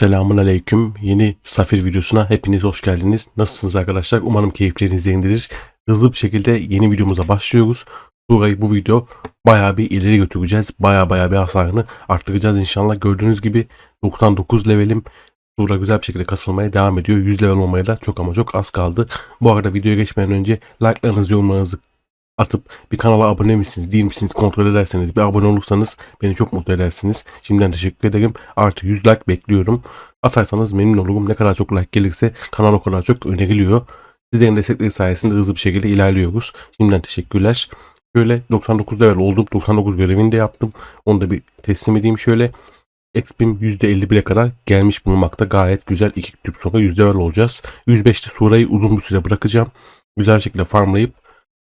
Selamun Aleyküm. Yeni Safir videosuna hepiniz hoş geldiniz. Nasılsınız arkadaşlar? Umarım keyifleriniz yerindedir. Hızlı bir şekilde yeni videomuza başlıyoruz. Burayı bu video bayağı bir ileri götüreceğiz. Bayağı bayağı bir hasarını arttıracağız inşallah. Gördüğünüz gibi 99 levelim. Sura güzel bir şekilde kasılmaya devam ediyor. 100 level olmaya da çok ama çok az kaldı. Bu arada videoya geçmeden önce like'larınızı, yorumlarınızı atıp bir kanala abone misiniz değil misiniz kontrol ederseniz bir abone olursanız beni çok mutlu edersiniz. Şimdiden teşekkür ederim. Artı 100 like bekliyorum. Atarsanız memnun olurum. Ne kadar çok like gelirse kanal o kadar çok öneriliyor. Sizlerin destekleri sayesinde hızlı bir şekilde ilerliyoruz. Şimdiden teşekkürler. Şöyle 99 level oldum. 99 görevini de yaptım. Onu da bir teslim edeyim şöyle. XP'im %51'e kadar gelmiş bulunmakta. Gayet güzel. iki tüp sonra 100 level olacağız. 105'te surayı uzun bir süre bırakacağım. Güzel şekilde farmlayıp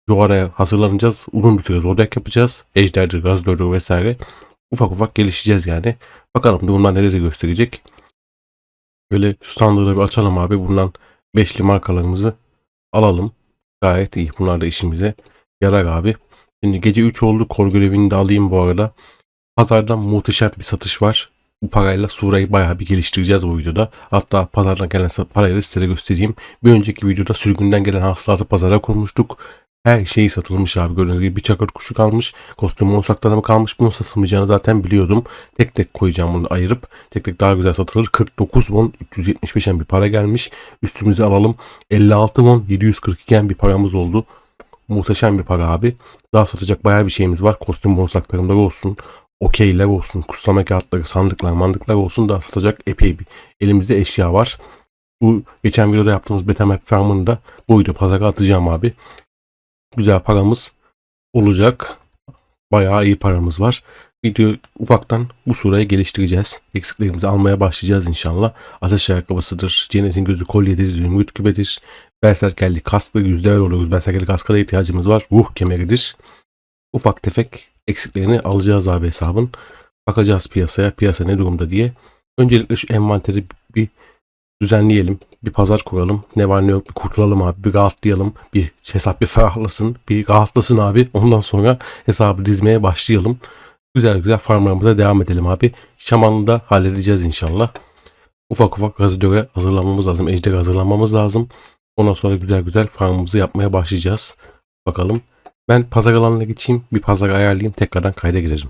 Joara'ya hazırlanacağız. Uzun bir süre Zodiac yapacağız. Ejder'dir, Gazdor'dur vesaire. Ufak ufak gelişeceğiz yani. Bakalım durumlar neleri gösterecek. Böyle şu sandığı bir açalım abi. Bundan beşli markalarımızı alalım. Gayet iyi. Bunlar da işimize yarar abi. Şimdi gece 3 oldu. Kor görevini de alayım bu arada. Pazardan muhteşem bir satış var. Bu parayla Sura'yı bayağı bir geliştireceğiz bu videoda. Hatta pazardan gelen parayı size göstereyim. Bir önceki videoda sürgünden gelen hasılatı pazara koymuştuk. Her şeyi satılmış abi gördüğünüz gibi bir çakır kuşu kalmış. Kostüm mı kalmış. Bunun satılmayacağını zaten biliyordum. Tek tek koyacağım bunu ayırıp. Tek tek daha güzel satılır. 49 won 375 en bir para gelmiş. Üstümüze alalım. 56 won 742 en bir paramız oldu. Muhteşem bir para abi. Daha satacak bayağı bir şeyimiz var. Kostüm bonusaklarımda olsun. Okeyler olsun. Kutsama kağıtları, sandıklar, mandıklar olsun. Daha satacak epey bir elimizde eşya var. Bu geçen videoda yaptığımız Betamax Farm'ını da bu video pazara atacağım abi güzel paramız olacak. Bayağı iyi paramız var. Video ufaktan bu surayı geliştireceğiz. Eksiklerimizi almaya başlayacağız inşallah. Ateş ayakkabısıdır, cennetin gözü kolyedir, zümrüt küpedir. Berserkerlik kasklı yüzde oluyoruz. Berserkerlik kaskına ihtiyacımız var. Ruh kemeridir. Ufak tefek eksiklerini alacağız abi hesabın. Bakacağız piyasaya. Piyasa ne durumda diye. Öncelikle şu envanteri bir düzenleyelim. Bir pazar kuralım. Ne var ne yok bir kurtulalım abi. Bir rahatlayalım. Bir hesap bir ferahlasın. Bir rahatlasın abi. Ondan sonra hesabı dizmeye başlayalım. Güzel güzel farmlarımıza devam edelim abi. Şamanlı da halledeceğiz inşallah. Ufak ufak gazidöre hazırlanmamız lazım. Ejder hazırlanmamız lazım. Ondan sonra güzel güzel farmımızı yapmaya başlayacağız. Bakalım. Ben pazar alanına geçeyim. Bir pazar ayarlayayım. Tekrardan kayda girerim.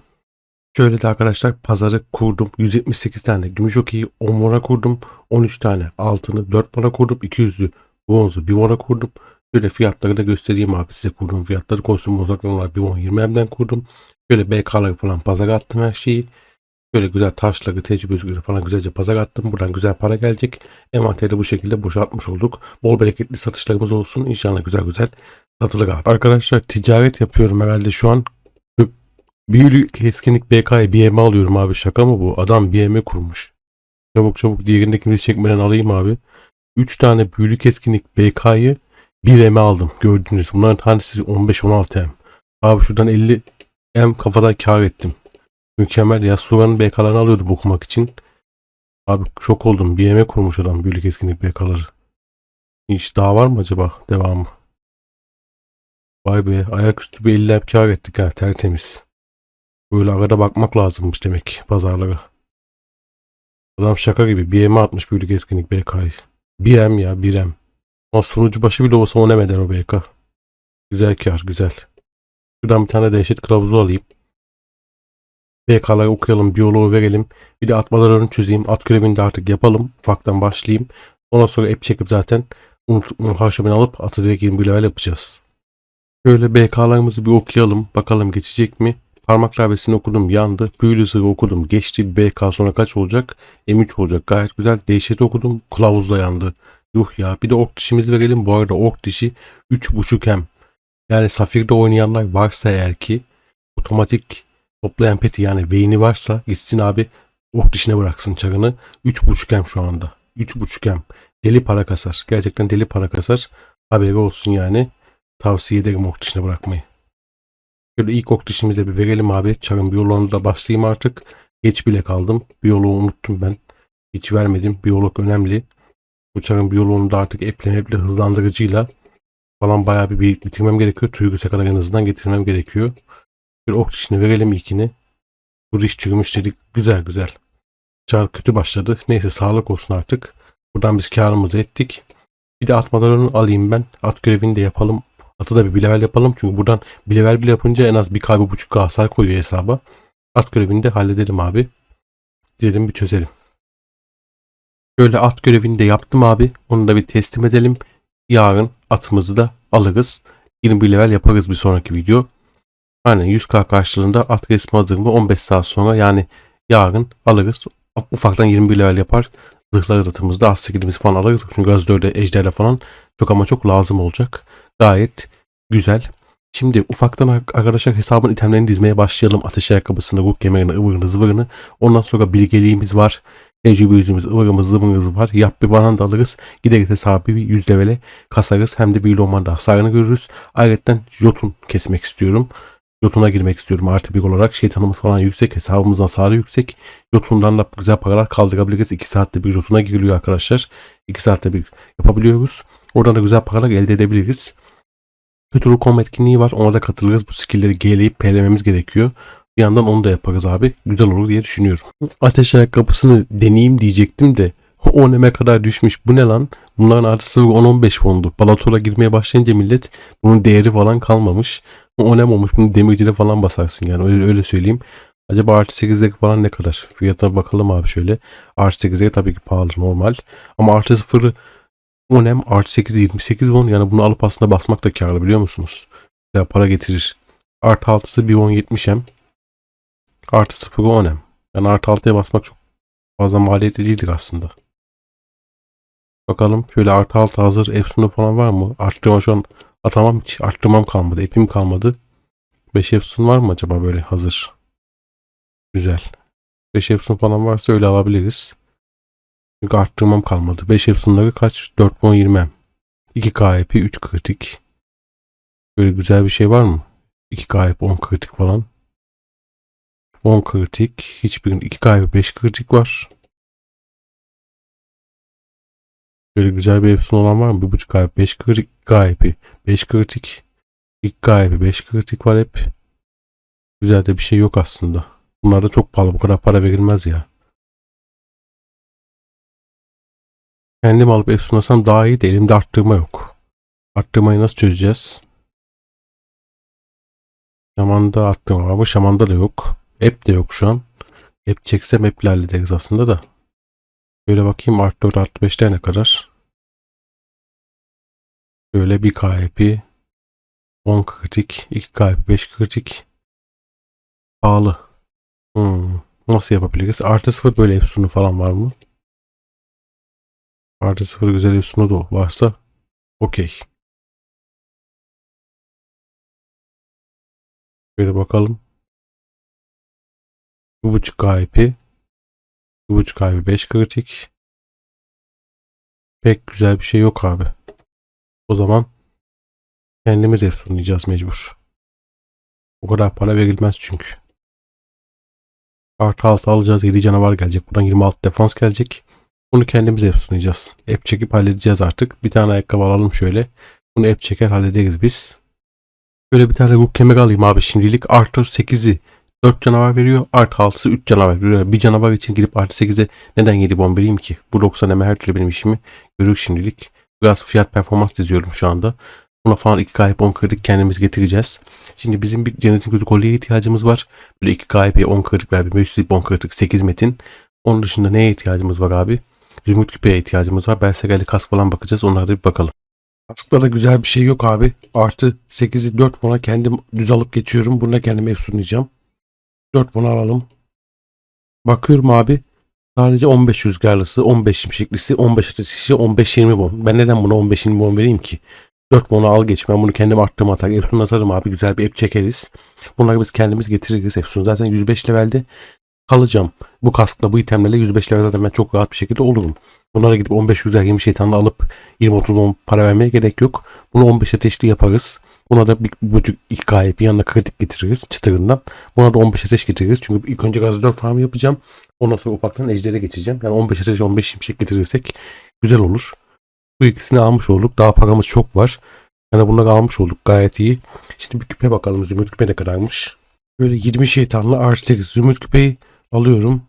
Şöyle de arkadaşlar pazarı kurdum. 178 tane gümüş okeyi 10 mora kurdum. 13 tane altını 4 mora kurdum. 200'lü bronzu 1 mora kurdum. Şöyle fiyatları da göstereyim abi size kurduğum fiyatları. Kostüm uzaklarım var 1 won 20 emden kurdum. Şöyle BK'ları falan pazara attım her şeyi. Şöyle güzel taşları, tecrübe falan güzelce pazara attım. Buradan güzel para gelecek. Envanteri bu şekilde boşaltmış olduk. Bol bereketli satışlarımız olsun. İnşallah güzel güzel satılır abi. Arkadaşlar ticaret yapıyorum herhalde şu an. Büyülü keskinlik BK'ya BM alıyorum abi. Şaka mı bu? Adam BM kurmuş. Çabuk çabuk diğerindekini çekmeden alayım abi. 3 tane büyülü keskinlik BK'yı 1 M aldım. Gördünüz. Bunların tanesi 15-16 M. Abi şuradan 50 M kafadan kar ettim. Mükemmel. Ya Sura'nın BK'larını alıyordum okumak için. Abi şok oldum. BM kurmuş adam büyülü keskinlik BK'ları. Hiç daha var mı acaba devamı? Vay be ayaküstü bir 50 M kar ettik ha tertemiz. Böyle arada bakmak lazımmış demek pazarlara. Adam şaka gibi BM'e atmış büyülük eskinlik BK'yı. 1M ya 1M. Ama sunucu başı bile olsa o ne eder o BK. Güzel kar güzel. Şuradan bir tane dehşet kılavuzu alayım. BK'ları okuyalım, biyoloğu verelim. Bir de atmalarını çözeyim. At görevini de artık yapalım. Ufaktan başlayayım. Ondan sonra app çekip zaten unut, alıp atı direkt 21 level yapacağız. Şöyle BK'larımızı bir okuyalım. Bakalım geçecek mi? Parmak klavyesini okudum yandı. Büyülü zırhı okudum. Geçti BK sonra kaç olacak? M3 olacak. Gayet güzel. Dehşeti okudum. Kılavuz da yandı. Yuh ya. Bir de ork dişimizi verelim. Bu arada ork dişi 3.5 hem. Yani Safir'de oynayanlar varsa eğer ki otomatik toplayan peti yani Vayne'i varsa gitsin abi ork dişine bıraksın çarını. 3.5 hem şu anda. 3.5 hem. Deli para kasar. Gerçekten deli para kasar. Haberi olsun yani. Tavsiye ederim ork dişine bırakmayı. Şöyle ilk ok dişimize bir verelim abi. Çarın biyoloğunu da başlayayım artık. Geç bile kaldım. Biyoloğu unuttum ben. Hiç vermedim. Biyolog önemli. Bu çarın biyoloğunu da artık eple eple hızlandırıcıyla falan bayağı bir bitirmem gerekiyor. Tüygüse kadar en azından getirmem gerekiyor. Bir ok dişini verelim ilkini. Bu diş çürümüş dedik. Güzel güzel. Çar kötü başladı. Neyse sağlık olsun artık. Buradan biz karımızı ettik. Bir de at madalyonu alayım ben. At görevini de yapalım. Atı da bir level yapalım. Çünkü buradan bir level bile yapınca en az bir k bir buçuk hasar koyuyor hesaba. At görevini de halledelim abi. Gidelim bir çözelim. Şöyle at görevini de yaptım abi. Onu da bir teslim edelim. Yarın atımızı da alırız. 21 level yaparız bir sonraki video. Aynen 100k karşılığında at resmi hazırlığı 15 saat sonra yani yarın alırız. Ufaktan 21 level yapar. Zırhları atımızda skillimiz falan alırız. Çünkü gaz 4'e ejderle falan çok ama çok lazım olacak. Gayet güzel. Şimdi ufaktan arkadaşlar hesabın itemlerini dizmeye başlayalım. Ateş ayakkabısını, ruh kemerini, ıvırını, zıvırını. Ondan sonra bilgeliğimiz var. Tecrübe yüzümüz, ıvırımız, zıvırımız var. Yap bir varan da alırız. Gideriz hesabı bir 100 levele kasarız. Hem de bir lomanda hasarını görürüz. Ayrıca jotun kesmek istiyorum. Jotuna girmek istiyorum artı bir olarak. Şeytanımız falan yüksek. Hesabımızın hasarı yüksek. Jotundan da güzel paralar kaldırabiliriz. 2 saatte bir jotuna giriliyor arkadaşlar. 2 saatte bir yapabiliyoruz. Oradan da güzel paralar elde edebiliriz. Rukom etkinliği var. Ona da katılırız. Bu skillleri G'leyip PL'memiz gerekiyor. Bir yandan onu da yaparız abi. Güzel olur diye düşünüyorum. Ateş ayakkabısını deneyeyim diyecektim de o neme kadar düşmüş. Bu ne lan? Bunların artısı 10-15 fondu. Balatora girmeye başlayınca millet bunun değeri falan kalmamış. O nem olmuş. Bunu demircine falan basarsın yani. Öyle, öyle söyleyeyim. Acaba artı 8'deki falan ne kadar? Fiyatına bakalım abi şöyle. Artı 8'deki tabii ki pahalı normal. Ama artı 0'ı Onem artı 8 28 won yani bunu alıp aslında basmak da karlı biliyor musunuz? Ya para getirir. Artı 6'sı 1 won 70 hem. Artı 0 onem. Yani artı 6'ya basmak çok fazla maliyetli değildir aslında. Bakalım şöyle artı 6 hazır Efsun'u falan var mı? Arttırma şu an atamam hiç arttırmam kalmadı. Epim kalmadı. 5 Efsun var mı acaba böyle hazır? Güzel. 5 Efsun falan varsa öyle alabiliriz. Çünkü arttırmam kalmadı. 5 Epson'ları kaç? 4.20. 2 KP 3 kritik. Böyle güzel bir şey var mı? 2 KP 10 kritik falan. 10 kritik. Hiçbir 2 KP 5 kritik var. Böyle güzel bir Epson olan var mı? 1.5 KP 5 kritik. KP 5 kritik. 2 KP 5 kritik var hep. Güzel de bir şey yok aslında. Bunlar da çok pahalı. Bu kadar para verilmez ya. Kendim alıp efsunlasam daha iyi de elimde arttırma yok. Arttırmayı nasıl çözeceğiz? Şaman'da arttırma var ama Şaman'da da yok. App de yok şu an. App çeksem app'le hallederiz aslında da. Böyle bakayım artı 4 artı 5'te ne kadar? Böyle bir KP 10 kritik, 2 KP 5 kritik. Pahalı. Hmm. Nasıl yapabiliriz? Artı 0 böyle efsunu falan var mı? Artı sıfır güzel üstüne de varsa okey. Şöyle bakalım. Bu buçuk KP. Bu buçuk KP 5 kritik. Pek güzel bir şey yok abi. O zaman kendimiz efsunlayacağız mecbur. O kadar para verilmez çünkü. Artı 6 alacağız. 7 canavar gelecek. Buradan 26 defans gelecek. Bunu kendimiz app sunacağız. App çekip halledeceğiz artık. Bir tane ayakkabı alalım şöyle. Bunu app çeker hallederiz biz. Böyle bir tane Rook kemer alayım abi şimdilik. Artı 8'i 4 canavar veriyor. Artı 6'sı 3 canavar veriyor. Bir canavar için girip artı 8'e neden 7 bon vereyim ki? Bu 90 eme her türlü benim işimi görür şimdilik. Biraz fiyat performans diziyorum şu anda. Buna falan 2 kayıp 10 kırdık kendimiz getireceğiz. Şimdi bizim bir cennetin gözü kolyeye ihtiyacımız var. Böyle 2 kayıp 10 kırdık veya bir 500 10 kırdık 8 metin. Onun dışında neye ihtiyacımız var abi? Zümrüt küpeye ihtiyacımız var. Berserkerli kask falan bakacağız. Onlara da bir bakalım. Kasklarda güzel bir şey yok abi. Artı 8'i 4 bona kendim düz alıp geçiyorum. Buna kendim efsunlayacağım. 4 bona alalım. Bakıyorum abi. Sadece 15 rüzgarlısı, 15 şimşeklisi, 15 ateşi, 15-20 bon. Ben neden buna 15-20 bon vereyim ki? 4 bona al geç. Ben bunu kendim arttırım atar. Efsun atarım abi. Güzel bir ep çekeriz. Bunları biz kendimiz getiririz. Efsun zaten 105 levelde kalacağım. Bu kaskla bu itemlerle 105 level zaten ben çok rahat bir şekilde olurum. Bunlara gidip 15 güzel 20 şeytanla alıp 20-30 para vermeye gerek yok. Bunu 15 ateşli yaparız. Buna da bir, buçuk ilk bir yanına kritik getiririz çıtırından. Buna da 15 ateş getiririz. Çünkü ilk önce gaz 4 farm yapacağım. Ondan sonra ufaktan ejdere geçeceğim. Yani 15 ateş 15 şimşek getirirsek güzel olur. Bu ikisini almış olduk. Daha paramız çok var. Yani bunları almış olduk gayet iyi. Şimdi bir küpe bakalım. Zümrüt küpe ne kadarmış. Böyle 20 şeytanlı R8 zümrüt küpeyi alıyorum.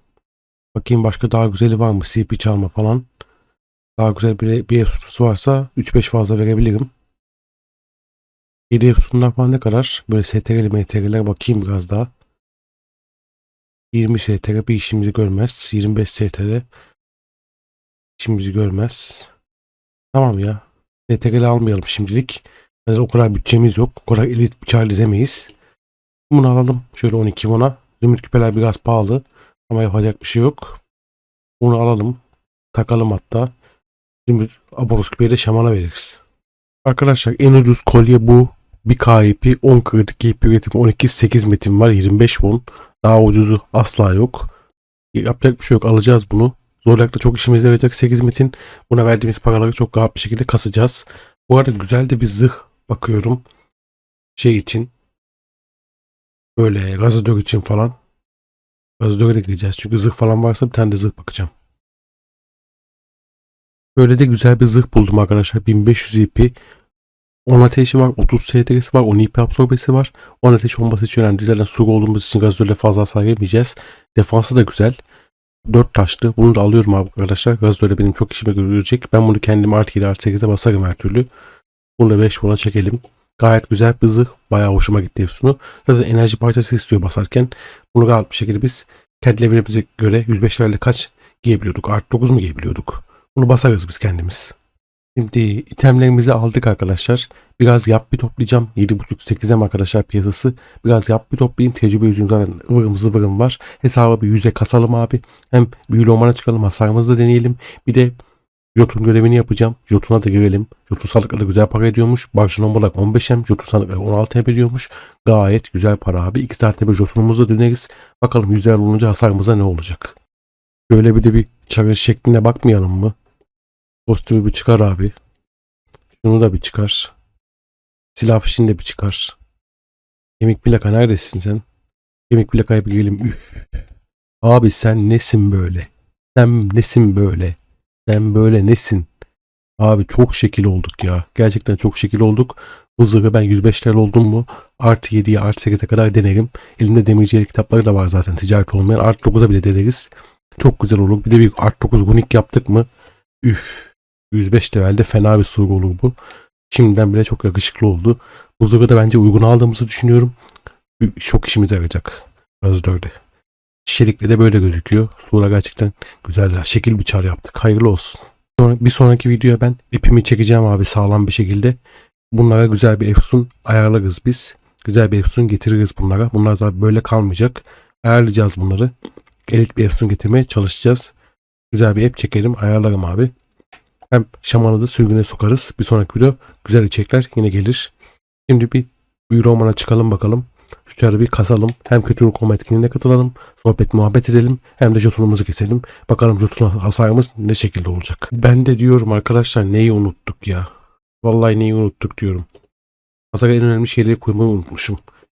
Bakayım başka daha güzeli var mı? CP çalma falan. Daha güzel bir, bir efsusu varsa 3-5 fazla verebilirim. 7 efsunlar falan ne kadar? Böyle STR'li MTR'ler bakayım biraz daha. 20 STR bir işimizi görmez. 25 STR işimizi görmez. Tamam ya. STR'li almayalım şimdilik. Yani o kadar bütçemiz yok. O kadar elit bıçağı dizemeyiz. Bunu alalım. Şöyle 12 ona. Zümrüt küpeler biraz pahalı. Ama yapacak bir şey yok. Bunu alalım. Takalım hatta. Zümrüt abonos küpeyi de şamana veririz. Arkadaşlar en ucuz kolye bu. Bir KIP 10 kritik IP üretim 12 8 metin var 25 won. Daha ucuzu asla yok. Yapacak bir şey yok. Alacağız bunu. Zorlakta çok işimize yarayacak 8 metin. Buna verdiğimiz paraları çok rahat bir şekilde kasacağız. Bu arada güzel de bir zırh bakıyorum. Şey için. Böyle gazadör için falan. Gazadör'e de gireceğiz. Çünkü zırh falan varsa bir tane de zırh bakacağım. Böyle de güzel bir zırh buldum arkadaşlar. 1500 ip. 10 ateşi var, 30 STR'si var, 10 ip absorbesi var. 10 ateş olması için önemli. Zaten sur olduğumuz için gazadörle fazla hasar yemeyeceğiz. Defansı da güzel. 4 taşlı. Bunu da alıyorum arkadaşlar. Gazadörle benim çok işime görecek. Ben bunu kendim artı 7 artı 8'e basarım her türlü. Bunu da 5 buna çekelim. Gayet güzel bir zırh. Bayağı hoşuma gitti Efsun'u. Zaten enerji parçası istiyor basarken. Bunu rahat bir şekilde biz kendi levelimize göre 105 level'de kaç giyebiliyorduk? Artı 9 mu giyebiliyorduk? Bunu basarız biz kendimiz. Şimdi itemlerimizi aldık arkadaşlar. Biraz yap bir toplayacağım. 7.5-8'em arkadaşlar piyasası. Biraz yap bir toplayayım. Tecrübe yüzüm zaten ıvırım zıvırım var. Hesabı bir yüze kasalım abi. Hem büyülü ormana çıkalım hasarımızı da deneyelim. Bir de Jotun görevini yapacağım. Jotun'a da girelim. Jotun sandıkları güzel para ediyormuş. Barşın olarak 15'em. Jotun sandıkları 16 em ediyormuş. Gayet güzel para abi. 2 saatte bir Jotun'umuza döneriz. Bakalım yüzler olunca hasarımıza ne olacak. Şöyle bir de bir çarı şekline bakmayalım mı? Kostümü bir çıkar abi. Şunu da bir çıkar. Silah fişini de bir çıkar. Kemik plaka neredesin sen? Kemik plakaya bir gelin. Üf. Abi sen nesin böyle? Sen nesin böyle? Sen böyle nesin? Abi çok şekil olduk ya. Gerçekten çok şekil olduk. Bu zırhı ben 105 105'ler oldum mu artı 7'ye artı 8'e kadar denerim. Elimde demircilik kitapları da var zaten ticaret olmayan. Artı 9'a bile deneriz. Çok güzel olur. Bir de bir artı 9 runik yaptık mı üf 105 levelde fena bir surgu olur bu. Şimdiden bile çok yakışıklı oldu. Bu surgu da bence uygun aldığımızı düşünüyorum. Çok işimize yarayacak. Öz 4'e. Şerikle de böyle gözüküyor. Sura gerçekten güzel şekil bıçağı yaptık. Hayırlı olsun. Sonra, bir sonraki videoya ben ipimi çekeceğim abi sağlam bir şekilde. Bunlara güzel bir efsun ayarlarız biz. Güzel bir efsun getiririz bunlara. Bunlar zaten böyle kalmayacak. Ayarlayacağız bunları. Elit bir efsun getirmeye çalışacağız. Güzel bir app çekelim. Ayarlarım abi. Hem şamanı da sürgüne sokarız. Bir sonraki video güzel içerikler yine gelir. Şimdi bir Euromana çıkalım bakalım. Şu çarı bir kasalım. Hem kötü ruh etkinliğine katılalım. Sohbet muhabbet edelim. Hem de jotunumuzu keselim. Bakalım jotun hasarımız ne şekilde olacak. Ben de diyorum arkadaşlar neyi unuttuk ya. Vallahi neyi unuttuk diyorum. Pazara en önemli şeyleri koymayı unutmuşum.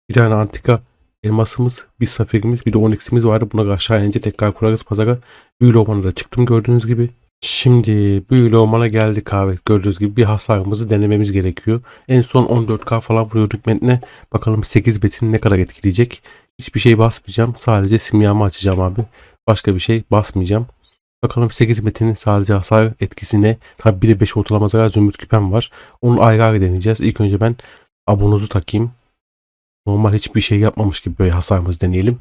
Bir tane antika elmasımız, bir safirimiz, bir de onyx'imiz vardı. Buna aşağı inince tekrar kurarız pazara. Büyülü da çıktım gördüğünüz gibi. Şimdi büyülü ormana geldik abi. Gördüğünüz gibi bir hasarımızı denememiz gerekiyor. En son 14k falan vuruyorduk metne. Bakalım 8 betin ne kadar etkileyecek. Hiçbir şey basmayacağım. Sadece simyamı açacağım abi. Başka bir şey basmayacağım. Bakalım 8 metinin sadece hasar etkisine. Tabi bir de 5 ortalama zarar zümrüt küpem var. Onu ayrı ayrı deneyeceğiz. İlk önce ben abonuzu takayım. Normal hiçbir şey yapmamış gibi böyle hasarımızı deneyelim.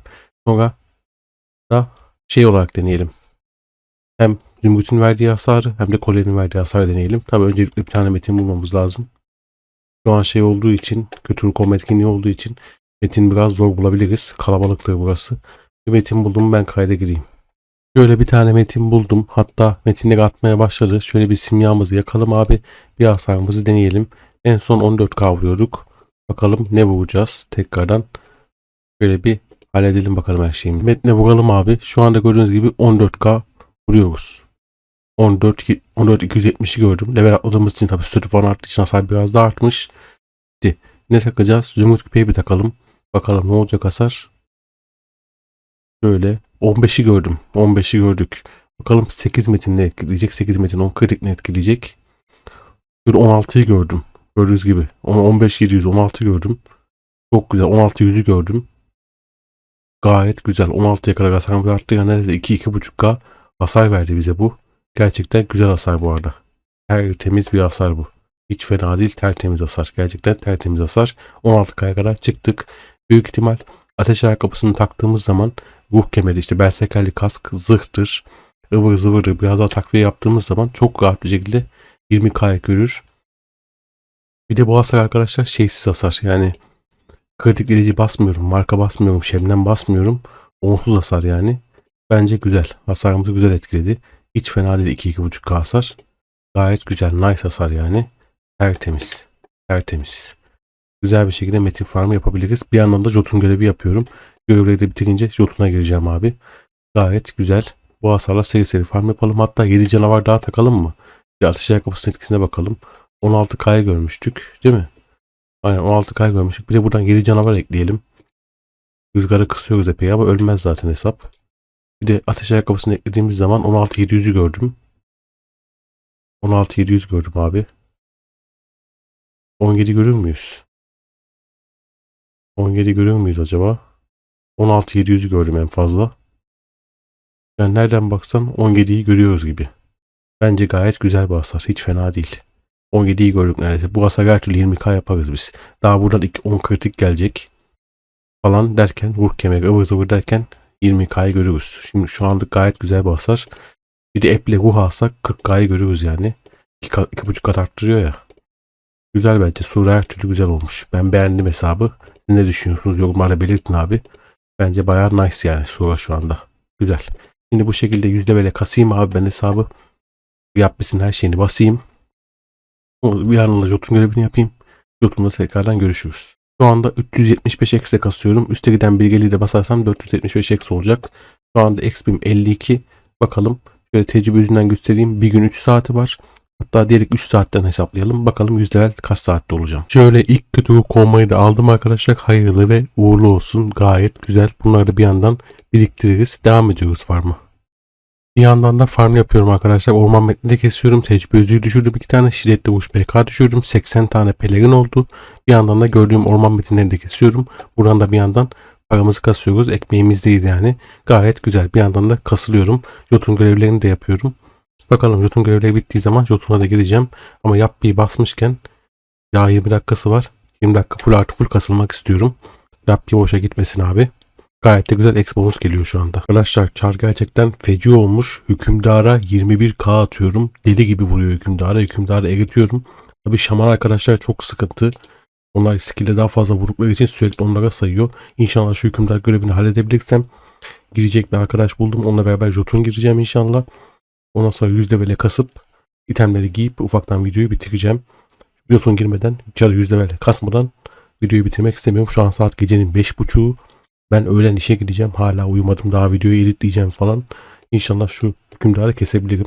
Sonra da şey olarak deneyelim. Hem Zümrüt'ün verdiği hasarı hem de kolyenin verdiği hasarı deneyelim. Tabi öncelikle bir tane metin bulmamız lazım. Şu an şey olduğu için, kötü ruh etkinliği olduğu için metin biraz zor bulabiliriz. Kalabalıktır burası. Bir metin buldum ben kayda gireyim. Şöyle bir tane metin buldum. Hatta metinleri atmaya başladı. Şöyle bir simyamızı yakalım abi. Bir hasarımızı deneyelim. En son 14 kavruyorduk. Bakalım ne vuracağız tekrardan. Şöyle bir halledelim bakalım her şeyimi. Metne vuralım abi. Şu anda gördüğünüz gibi 14k vuruyoruz. 14 14 270'i gördüm. Level atladığımız için tabii statü falan arttığı için hasar biraz daha artmış. Şimdi ne takacağız? Zümrüt küpeyi bir takalım. Bakalım ne olacak hasar. Şöyle 15'i gördüm. 15'i gördük. Bakalım 8 metin ne etkileyecek? 8 metin 10 kritik ne etkileyecek? Böyle 16'yı gördüm. Gördüğünüz gibi. 15 700 16 gördüm. Çok güzel. 16 yüzü gördüm. Gayet güzel. 16'ya kadar hasarımız arttı. Yani neredeyse 2-2.5K hasar verdi bize bu. Gerçekten güzel hasar bu arada. Tertemiz bir hasar bu. Hiç fena değil. Tertemiz hasar. Gerçekten tertemiz hasar. 16K'ya kadar çıktık. Büyük ihtimal ateş ayakkabısını taktığımız zaman ruh kemeri işte berserkerli kask zırhtır. ıvır zıvırdır. Biraz daha takviye yaptığımız zaman çok rahat bir şekilde 20K'ya görür. Bir de bu hasar arkadaşlar şeysiz hasar. Yani kritik delici basmıyorum. Marka basmıyorum. Şemden basmıyorum. Onsuz hasar yani. Bence güzel. Hasarımızı güzel etkiledi. Hiç fena değil 2-2.5K hasar. Gayet güzel. Nice hasar yani. Tertemiz. Tertemiz. Güzel bir şekilde metin farmı yapabiliriz. Bir yandan da Jotun görevi yapıyorum. Görevleri de bitirince Jotun'a gireceğim abi. Gayet güzel. Bu hasarla seri seri farm yapalım. Hatta 7 canavar daha takalım mı? Bir ateş ayakkabısının etkisine bakalım. 16K'ya görmüştük. Değil mi? Aynen 16K görmüştük. Bir de buradan 7 canavar ekleyelim. Rüzgarı kısıyoruz epey ama ölmez zaten hesap. Bir de ateş ayakkabısını eklediğimiz zaman 16700'ü gördüm. 16700 gördüm abi. 17 görür müyüz? 17 görüyor muyuz acaba? 16700'ü gördüm en fazla. Yani nereden baksan 17'yi görüyoruz gibi. Bence gayet güzel bir hasar. Hiç fena değil. 17'yi gördük neredeyse. Bu hasar her türlü 20k yaparız biz. Daha buradan 10 kritik gelecek. Falan derken vur kemeri ıvır zıvır derken 20k'yı görürüz. Şimdi şu anda gayet güzel bir hasar. Bir de eple ruh alsak 40k'yı görürüz yani. 2,5 kat arttırıyor ya. Güzel bence. Sura her türlü güzel olmuş. Ben beğendim hesabı. Siz ne düşünüyorsunuz? Yorumlarda belirtin abi. Bence bayağı nice yani Sura şu anda. Güzel. Şimdi bu şekilde yüzde böyle kasayım abi ben hesabı. Yapmışsın her şeyini basayım. Bir yandan da Jotun görevini yapayım. Jotun'la tekrardan görüşürüz. Şu anda 375 eksi kasıyorum. Üste giden bilgeliği de basarsam 475 eksi olacak. Şu anda XP'm 52. Bakalım. Şöyle tecrübe yüzünden göstereyim. Bir gün 3 saati var. Hatta diyelim 3 saatten hesaplayalım. Bakalım yüzdeler kaç saatte olacağım. Şöyle ilk kötü kovmayı da aldım arkadaşlar. Hayırlı ve uğurlu olsun. Gayet güzel. Bunları da bir yandan biriktiririz. Devam ediyoruz farm'a. Bir yandan da farm yapıyorum arkadaşlar. Orman metninde kesiyorum. Tecrübe yüzüğü düşürdüm. iki tane şiddetli vuruş PK düşürdüm. 80 tane pelerin oldu. Bir yandan da gördüğüm orman metinlerini de kesiyorum. Buradan da bir yandan paramızı kasıyoruz. Ekmeğimizdeyiz yani. Gayet güzel. Bir yandan da kasılıyorum. Jotun görevlerini de yapıyorum. Bakalım Jotun görevleri bittiği zaman Jotun'a da gireceğim. Ama yap bir basmışken daha 20 dakikası var. 20 dakika full artı full kasılmak istiyorum. Yap bir boşa gitmesin abi. Gayet de güzel ex bonus geliyor şu anda. Arkadaşlar çar gerçekten feci olmuş. Hükümdara 21k atıyorum. Deli gibi vuruyor hükümdara. Hükümdarı eritiyorum. Tabi şaman arkadaşlar çok sıkıntı. Onlar skill'e daha fazla vurdukları için sürekli onlara sayıyor. İnşallah şu hükümdar görevini halledebilirsem girecek bir arkadaş buldum. Onunla beraber Jotun gireceğim inşallah. Ondan sonra yüzde böyle kasıp itemleri giyip ufaktan videoyu bitireceğim. Jotun girmeden çarı yüzde böyle kasmadan videoyu bitirmek istemiyorum. Şu an saat gecenin 5.30'u. Ben öğlen işe gideceğim. Hala uyumadım. Daha videoyu editleyeceğim falan. İnşallah şu hükümdarı kesebilirim.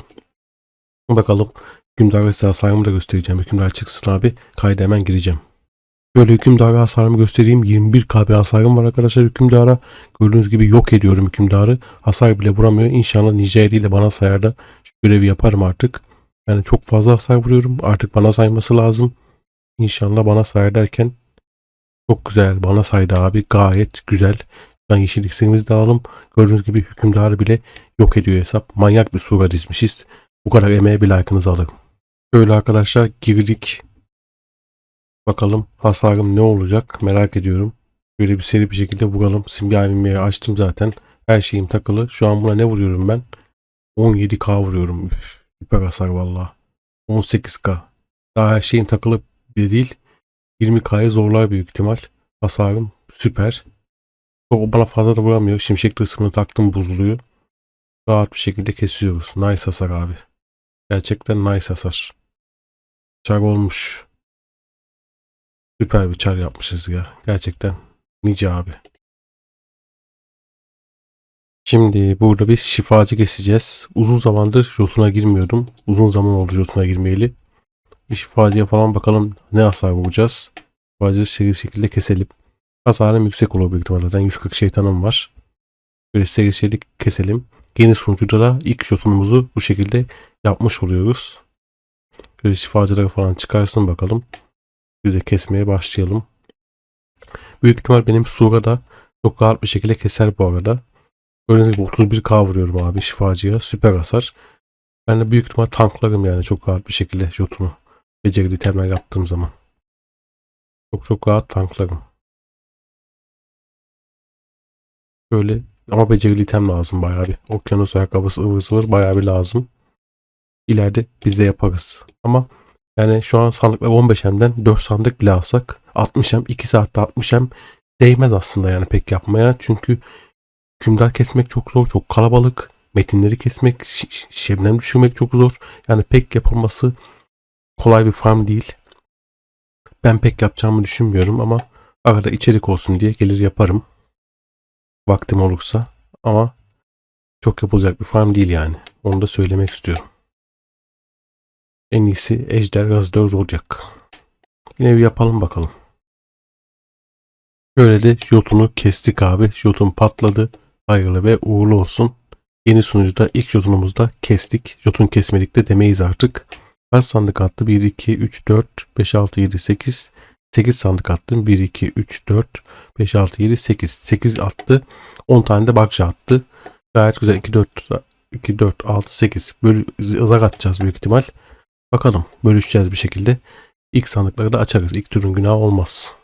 Bakalım. Hükümdarı size hasarımı da göstereceğim. Hükümdar çıksın abi. Kayda hemen gireceğim. Böyle hükümdara hasarımı göstereyim. 21 KB hasarım var arkadaşlar hükümdara. Gördüğünüz gibi yok ediyorum hükümdarı. Hasar bile vuramıyor. İnşallah Nijerya ile bana sayar da şu görevi yaparım artık. Yani çok fazla hasar vuruyorum. Artık bana sayması lazım. İnşallah bana sayar derken çok güzel. Bana saydı abi. Gayet güzel. Ben yeşil de alalım. Gördüğünüz gibi hükümdarı bile yok ediyor hesap. Manyak bir sura dizmişiz. Bu kadar emeğe bir like'ınızı alırım. Böyle arkadaşlar girdik. Bakalım hasarım ne olacak merak ediyorum. Böyle bir seri bir şekilde vuralım. Simge alimliği açtım zaten. Her şeyim takılı. Şu an buna ne vuruyorum ben? 17k vuruyorum. Üf, süper hasar valla. 18k. Daha her şeyim takılı bile değil. 20k'ya zorlar büyük ihtimal. Hasarım süper. O bana fazla da vuramıyor. Şimşek kısmını taktım buzluyor. Rahat bir şekilde kesiyoruz. Nice hasar abi. Gerçekten nice hasar. Çar olmuş. Süper bir çar yapmışız ya. Gerçekten. Nice abi. Şimdi burada biz şifacı keseceğiz. Uzun zamandır Jotun'a girmiyordum. Uzun zaman oldu Jotun'a girmeyeli. Şifacıya falan bakalım ne hasar vuracağız. Şifacıyı seri şekilde keselim. Hasarım yüksek olur büyük ihtimalle. Zaten 140 şeytanım var. Böyle seri seri keselim. Yeni sunucuda da ilk Jotun'umuzu bu şekilde yapmış oluyoruz. Böyle şifacıları falan çıkarsın bakalım. Biz de kesmeye başlayalım. Büyük ihtimal benim Sura'da Çok rahat bir şekilde keser bu arada. Gördüğünüz gibi 31k vuruyorum abi şifacıya. Süper hasar. Ben de büyük ihtimal tanklarım yani çok rahat bir şekilde Jotun'u. Becerili temel yaptığım zaman. Çok çok rahat tanklarım. Böyle ama becerili item lazım bayağı bir. Okyanus ayakkabısı ıvır zıvır bayağı bir lazım. İleride biz de yaparız. Ama yani şu an sandıklar 15M'den 4 sandık bile alsak 60M 2 saatte 60M değmez aslında yani pek yapmaya. Çünkü hükümdar kesmek çok zor, çok kalabalık. Metinleri kesmek, şebnem düşürmek çok zor. Yani pek yapılması kolay bir farm değil. Ben pek yapacağımı düşünmüyorum ama arada içerik olsun diye gelir yaparım. Vaktim olursa. Ama çok yapılacak bir farm değil yani. Onu da söylemek istiyorum. En iyisi Ejder Gazdör olacak. Yine bir yapalım bakalım. Böyle de Jotun'u kestik abi. Jotun patladı. Hayırlı ve uğurlu olsun. Yeni sunucuda ilk Jotun'umuzda kestik. Jotun kesmedik de demeyiz artık. Kaç sandık attı? 1, 2, 3, 4, 5, 6, 7, 8. 8 sandık attım. 1, 2, 3, 4, 5, 6, 7, 8. 8 attı. 10 tane de bakşa attı. Gayet güzel. 2, 4, 2, 4, 6, 8. Böyle ızak atacağız büyük ihtimal. Bakalım bölüşeceğiz bir şekilde. İlk sandıkları da açarız. İlk turun günahı olmaz.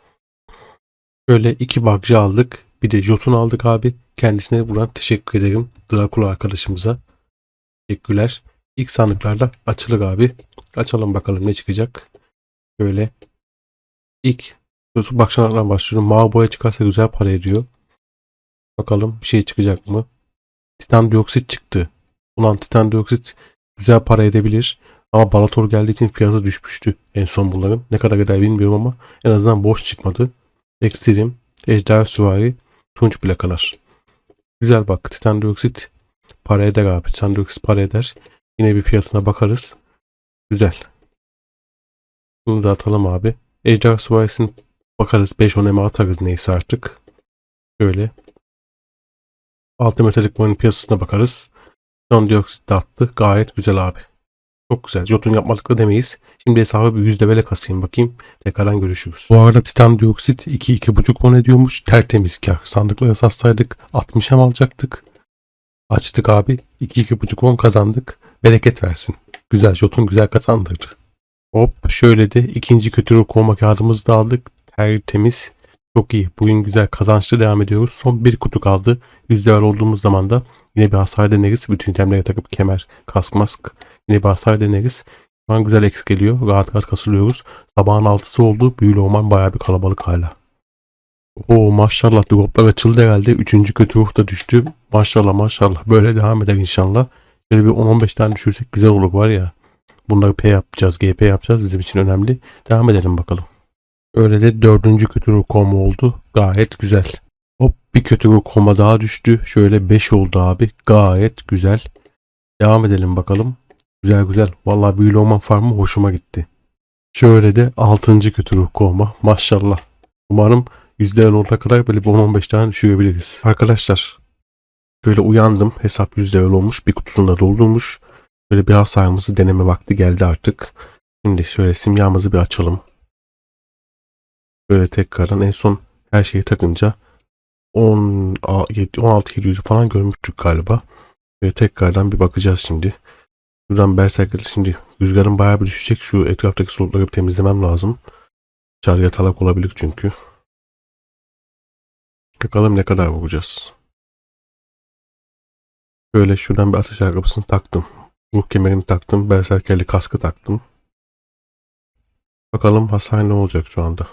Böyle iki bakcı aldık. Bir de Jotun aldık abi. Kendisine buradan teşekkür ederim. Dracula arkadaşımıza. Teşekkürler. İlk sandıklarda açılır abi. Açalım bakalım ne çıkacak. Böyle ilk Jotun bakşalardan başlıyorum. Mavi boya çıkarsa güzel para ediyor. Bakalım bir şey çıkacak mı? Titan dioksit çıktı. Ulan titan dioksit güzel para edebilir. Ama Balator geldiği için fiyatı düşmüştü en son bunların. Ne kadar kadar bilmiyorum ama en azından boş çıkmadı. Ekstrem, Ejder Süvari, Tunç plakalar. Güzel bak titan dioksit para eder abi. Titan dioksit para eder. Yine bir fiyatına bakarız. Güzel. Bunu da atalım abi. Ejder Süvarisi'ni bakarız. 5-10 eme atarız neyse artık. Böyle. Altı metalik boyun piyasasına bakarız. Titan dioksit de attı. Gayet güzel abi. Çok güzel. Jotun yapmadıkla demeyiz. Şimdi hesabı bir yüzde bele kasayım bakayım. Tekrardan görüşürüz. Bu arada titan dioksit 2-2,5 won ediyormuş. Tertemiz kar. Sandıkları satsaydık 60 hem alacaktık. Açtık abi. 2-2,5 won kazandık. Bereket versin. Güzel. Jotun güzel kazandırdı. Hop şöyle de ikinci kötü ruh kovma kağıdımızı da aldık. Tertemiz. Çok iyi. Bugün güzel kazançlı devam ediyoruz. Son bir kutu kaldı. Yüzde olduğumuz zaman da yine bir hasar deneriz. Bütün itemlere takıp kemer, kask, mask Yine bir hasar deneriz. Şu an güzel eksik geliyor. Rahat rahat kasılıyoruz. Sabahın altısı oldu. Büyülü orman bayağı bir kalabalık hala. Oo maşallah droplar açıldı herhalde. Üçüncü kötü ruh da düştü. Maşallah maşallah. Böyle devam eder inşallah. Böyle bir 10-15 tane düşürsek güzel olur var ya. Bunları P yapacağız. GP yapacağız. Bizim için önemli. Devam edelim bakalım. Öyle de dördüncü kötü ruh koma oldu. Gayet güzel. Hop bir kötü ruh koma daha düştü. Şöyle 5 oldu abi. Gayet güzel. Devam edelim bakalım. Güzel güzel. Vallahi büyülü orman farmı hoşuma gitti. Şöyle de 6. kötü ruh kovma. Maşallah. Umarım %10'a kadar böyle bir 10-15 tane düşürebiliriz. Arkadaşlar şöyle uyandım. Hesap %10 olmuş. Bir kutusunda doldurmuş. Böyle bir hasarımızı deneme vakti geldi artık. Şimdi şöyle simyamızı bir açalım. Böyle tekrardan en son her şeyi takınca 10, 16 700 falan görmüştük galiba. Böyle tekrardan bir bakacağız şimdi. Şuradan Berserker şimdi rüzgarın bayağı bir düşecek. Şu etraftaki slotları bir temizlemem lazım. Çarya talak olabilir çünkü. Bakalım ne kadar vuracağız. Böyle şuradan bir atış ayakkabısını taktım. Ruh kemerini taktım. Berserkerli kaskı taktım. Bakalım hasar ne olacak şu anda.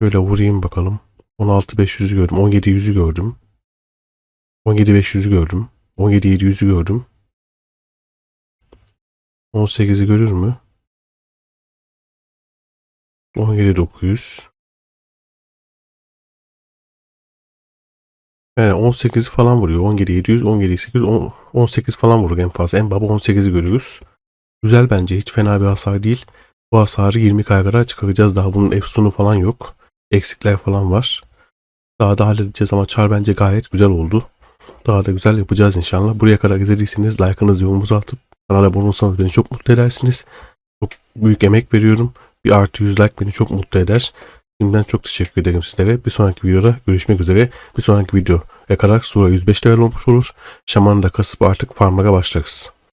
Böyle vurayım bakalım. 16.500'ü gördüm. 17.100'ü gördüm. 17.500'ü gördüm. 17 700'ü gördüm. 18'i görür mü? 17 Yani 18 falan vuruyor. 17 700, 17 800, 18 falan vurur en fazla. En baba 18'i görüyoruz. Güzel bence. Hiç fena bir hasar değil. Bu hasarı 20 kadar çıkaracağız. Daha bunun efsunu falan yok. Eksikler falan var. Daha da halledeceğiz ama çar bence gayet güzel oldu. Daha da güzel yapacağız inşallah. Buraya kadar izlediyseniz like'ınızı yorumunuzu atıp kanala abone olursanız beni çok mutlu edersiniz. Çok büyük emek veriyorum. Bir artı 100 like beni çok mutlu eder. Şimdiden çok teşekkür ederim sizlere. Bir sonraki videoda görüşmek üzere. Bir sonraki videoya kadar Sura 105 level olmuş olur. Şamanı da kasıp artık farmlara başlarız.